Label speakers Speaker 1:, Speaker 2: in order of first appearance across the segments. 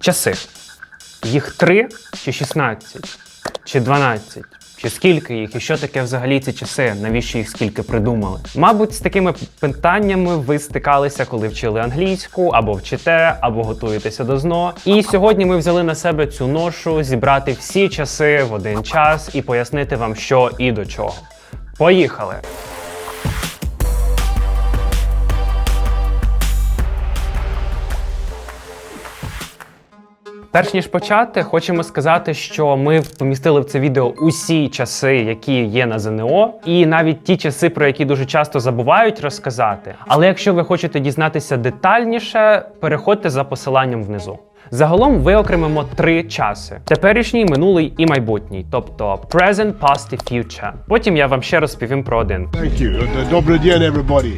Speaker 1: Часи. Їх три чи 16, чи 12, чи скільки їх, і що таке взагалі ці часи, навіщо їх скільки придумали? Мабуть, з такими питаннями ви стикалися, коли вчили англійську, або вчите, або готуєтеся до ЗНО. І сьогодні ми взяли на себе цю ношу зібрати всі часи в один час і пояснити вам, що і до чого. Поїхали! Перш ніж почати, хочемо сказати, що ми помістили в це відео усі часи, які є на ЗНО, і навіть ті часи, про які дуже часто забувають розказати. Але якщо ви хочете дізнатися детальніше, переходьте за посиланням внизу. Загалом виокремимо три часи: теперішній, минулий і майбутній, тобто present, past і future. Потім я вам ще розповім про один.
Speaker 2: Добрий день, everybody.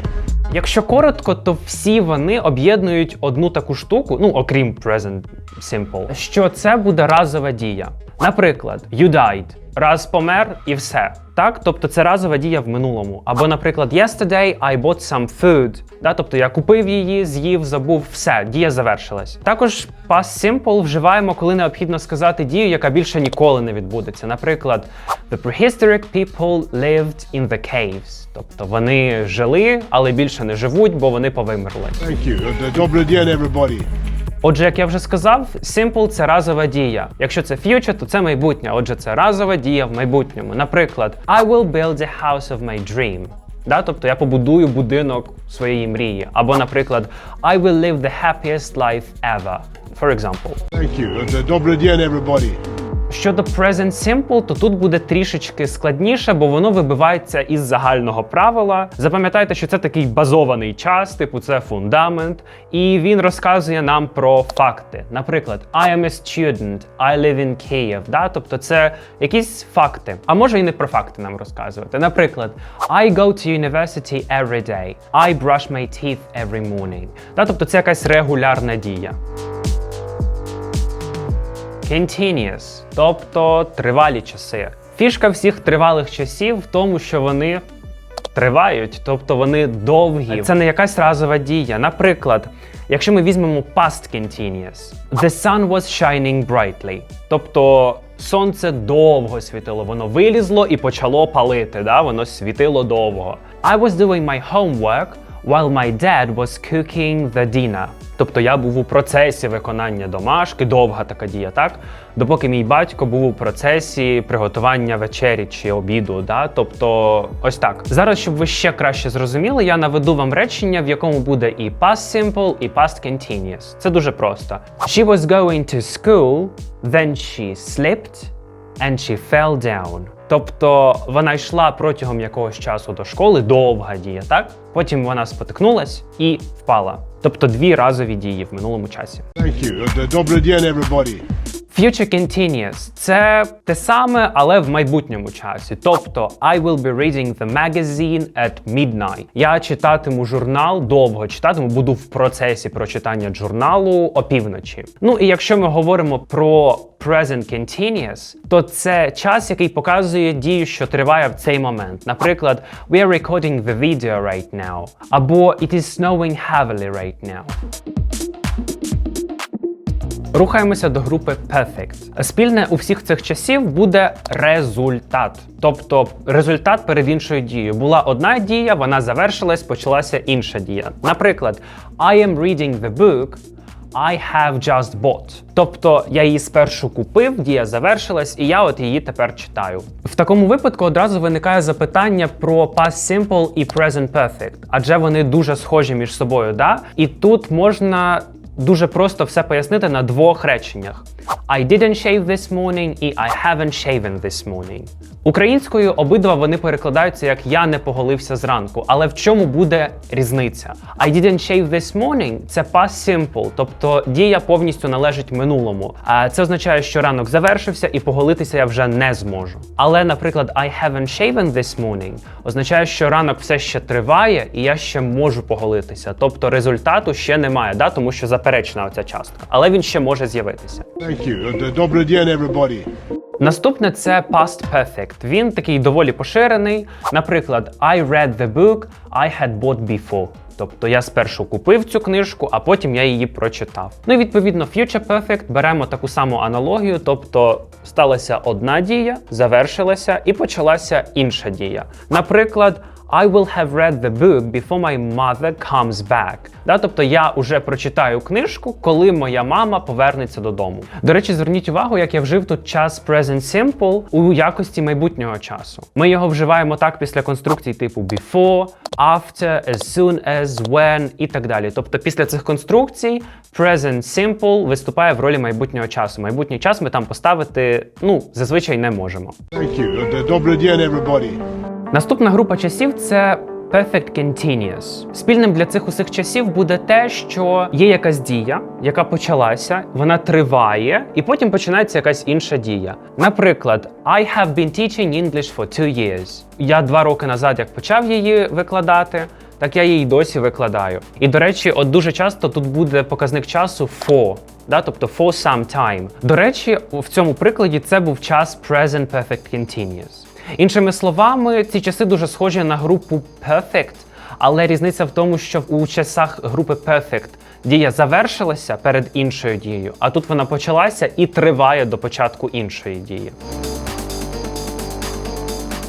Speaker 1: Якщо коротко, то всі вони об'єднують одну таку штуку, ну окрім present simple, що це буде разова дія. Наприклад, you died. Раз помер і все. Так, тобто це разова дія в минулому. Або, наприклад, yesterday I bought some food. Да, тобто я купив її, з'їв, забув, все, дія завершилась. Також past simple вживаємо, коли необхідно сказати дію, яка більше ніколи не відбудеться. Наприклад, the prehistoric people lived in the caves. Тобто вони жили, але більше не живуть, бо вони повимерли.
Speaker 2: Thank you. Добрий день, everybody.
Speaker 1: Отже, як я вже сказав, simple – це разова дія. Якщо це future, то це майбутнє. Отже, це разова дія в майбутньому. Наприклад, I will build the house of my dream. Да, тобто я побудую будинок своєї мрії. Або, наприклад, I will live the happiest life ever. For example.
Speaker 2: Thank you. Добрий день, everybody.
Speaker 1: Щодо present simple, то тут буде трішечки складніше, бо воно вибивається із загального правила. Запам'ятайте, що це такий базований час, типу це фундамент, і він розказує нам про факти. Наприклад, I am a student, I live in Kyiv. Да? Тобто це якісь факти. А може і не про факти нам розказувати. Наприклад, I go to university every day. I brush my teeth every morning. Да? Тобто це якась регулярна дія. Continuous, тобто тривалі часи. Фішка всіх тривалих часів в тому, що вони тривають, тобто вони довгі. Це не якась разова дія. Наприклад, якщо ми візьмемо past continuous, the sun was shining brightly. Тобто сонце довго світило, воно вилізло і почало палити. Да? Воно світило довго. I was doing my homework while my dad was cooking the dinner. Тобто я був у процесі виконання домашки, довга така дія, так? Допоки мій батько був у процесі приготування вечері чи обіду. Да? Тобто, ось так. Зараз, щоб ви ще краще зрозуміли, я наведу вам речення, в якому буде і past simple, і past continuous. Це дуже просто. She was going to school, then she slipped and she fell down. Тобто вона йшла протягом якогось часу до школи, довга дія, так? Потім вона спотикнулась і впала. Тобто дві разові дії в минулому часі.
Speaker 2: Thank you. Добрий день, everybody.
Speaker 1: Future continuous – це те саме, але в майбутньому часі. Тобто, I will be reading the magazine at midnight. Я читатиму журнал, довго читатиму, буду в процесі прочитання журналу опівночі. Ну і якщо ми говоримо про present continuous, то це час, який показує дію, що триває в цей момент. Наприклад, we are recording the video right now. Або it is snowing heavily right now. Рухаємося до групи Perfect. Спільне у всіх цих часів буде результат. Тобто результат перед іншою дією. Була одна дія, вона завершилась, почалася інша дія. Наприклад, I am reading the book. I have just bought. Тобто я її спершу купив, дія завершилась, і я от її тепер читаю. В такому випадку одразу виникає запитання про past simple і present perfect, адже вони дуже схожі між собою, да? І тут можна дуже просто все пояснити на двох реченнях: I didn't shave this morning і I haven't shaven this morning. Українською обидва вони перекладаються як я не поголився зранку. Але в чому буде різниця? I didn't shave this morning це past simple, тобто дія повністю належить минулому. А це означає, що ранок завершився і поголитися я вже не зможу. Але, наприклад, I haven't shaven this morning означає, що ранок все ще триває, і я ще можу поголитися. Тобто результату ще немає, да? тому що заперечна оця частка. Але він ще може з'явитися.
Speaker 2: Thank you. Добрий день, everybody.
Speaker 1: Наступне це past perfect. Він такий доволі поширений. Наприклад, I read the book I had bought before. Тобто я спершу купив цю книжку, а потім я її прочитав. Ну і відповідно, Future Perfect беремо таку саму аналогію, тобто сталася одна дія, завершилася і почалася інша дія. Наприклад. I will have read the book before my mother comes back. Да, тобто я вже прочитаю книжку, коли моя мама повернеться додому. До речі, зверніть увагу, як я вжив тут час present simple у якості майбутнього часу. Ми його вживаємо так після конструкцій типу before, after, as soon as, when і так далі. Тобто після цих конструкцій present simple виступає в ролі майбутнього часу. Майбутній час ми там поставити ну зазвичай не можемо.
Speaker 2: Thank you. Добрый день, everybody.
Speaker 1: Наступна група часів це Perfect Continuous. Спільним для цих усіх часів буде те, що є якась дія, яка почалася, вона триває, і потім починається якась інша дія. Наприклад, I have been teaching English for two years. Я два роки назад, як почав її викладати, так я її досі викладаю. І до речі, от дуже часто тут буде показник часу for. Да, тобто for some time. До речі, в цьому прикладі це був час present perfect continuous. Іншими словами, ці часи дуже схожі на групу perfect, але різниця в тому, що у часах групи perfect дія завершилася перед іншою дією, а тут вона почалася і триває до початку іншої дії.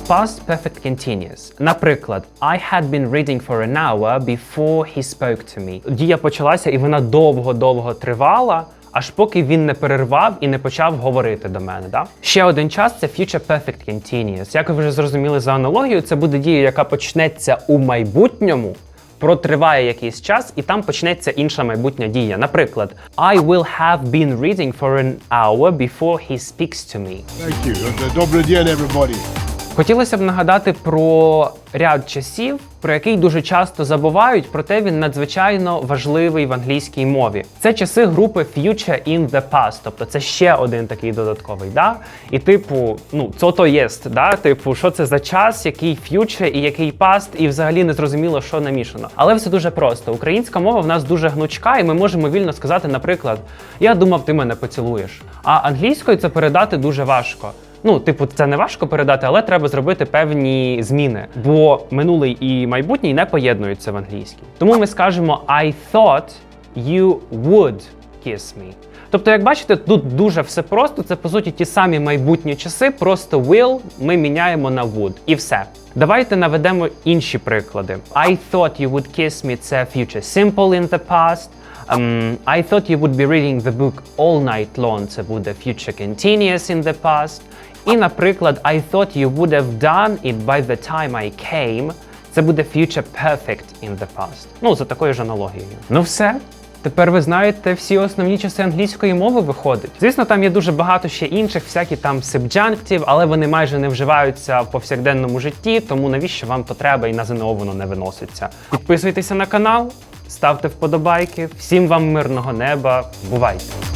Speaker 1: Past perfect continuous. Наприклад, I had been reading for an hour before he spoke to me. Дія почалася і вона довго-довго тривала, аж поки він не перервав і не почав говорити до мене. Да? Ще один час це future perfect continuous. Як ви вже зрозуміли за аналогією, це буде дія, яка почнеться у майбутньому. Протриває якийсь час, і там почнеться інша майбутня дія. Наприклад, I will have been reading for an hour before he speaks to me.
Speaker 2: Thank you. Добрый день, everybody.
Speaker 1: Хотілося б нагадати про ряд часів, про який дуже часто забувають, проте він надзвичайно важливий в англійській мові. Це часи групи Future in the Past, тобто це ще один такий додатковий. Да? І типу, ну, це то єст, да? типу, що це за час, який future і який past, і взагалі не зрозуміло, що намішано. Але все дуже просто. Українська мова в нас дуже гнучка, і ми можемо вільно сказати, наприклад, я думав, ти мене поцілуєш. А англійською це передати дуже важко. Ну, типу, це не важко передати, але треба зробити певні зміни, бо минулий і майбутній не поєднуються в англійській. Тому ми скажемо I thought you would kiss me. Тобто, як бачите, тут дуже все просто. Це по суті ті самі майбутні часи, просто will ми міняємо на would. І все. Давайте наведемо інші приклади. I thought you would kiss me – це future simple in the past. Um, I thought you would be reading the book all night long. Це буде future continuous in the past. І, наприклад, I thought you would have done it by the time I came. Це буде future perfect in the past. Ну, за такою ж аналогією. Ну все. Тепер ви знаєте всі основні часи англійської мови виходить. Звісно, там є дуже багато ще інших, всякі там сабджанктів, але вони майже не вживаються в повсякденному житті, тому навіщо вам то треба і на ЗНО воно не виноситься. Підписуйтеся на канал, ставте вподобайки. Всім вам мирного неба. Бувайте!